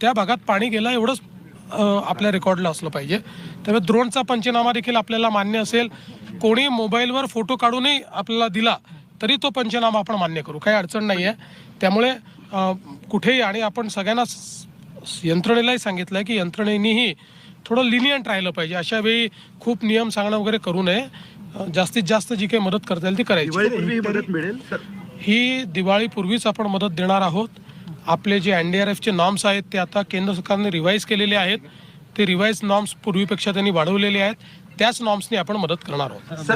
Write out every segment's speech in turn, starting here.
त्या भागात पाणी गेलं एवढंच आपल्या रेकॉर्डला असलं पाहिजे. त्यामुळे द्रोणचा पंचनामा देखील आपल्याला मान्य असेल. कोणी मोबाईलवर फोटो काढूनही आपल्याला दिला तरी तो पंचनामा आपण मान्य करू. काही अडचण नाही आहे त्यामुळे कुठेही आणि आपण सगळ्यांना यंत्रणेलाही सांगितलं आहे की यंत्रणेनेही थोडं लिनियंट राहिलं पाहिजे. अशा वेळी खूप नियम सांगणं वगैरे करू नये. जास्तीत जास्त जी काही मदत करता येईल ती करायची. ही दिवाळीपूर्वीच आपण मदत देणार आहोत. आपले जे एन डी आर एफचे नॉर्म्स आहेत ते आता केंद्र सरकारने रिवाईज केलेले आहेत. ते रिवाईज नॉर्म्स पूर्वीपेक्षा त्यांनी वाढवलेले आहेत. त्याच नॉर्म्सनी आपण मदत करणार आहोत.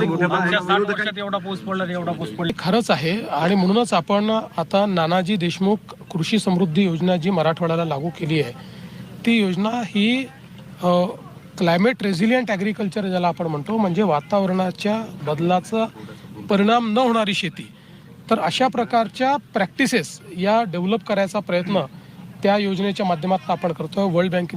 एवढा पाऊस पडला एवढा पाऊस पडला. खरंच आहे. आणि म्हणूनच आपण आता नानाजी देशमुख कृषी समृद्धी योजना जी मराठवाड्याला लागू केली आहे ती योजना ही क्लायमेट रेझिलियंट ॲग्रिकल्चर ज्याला आपण म्हणतो म्हणजे वातावरणाच्या बदलाचा परिणाम न होणारी शेती. तर अशा प्रकारच्या प्रॅक्टिसेस या डेव्हलप करायचा प्रयत्न त्या योजनेच्या माध्यमातून आपण करतो वर्ल्ड बँकेने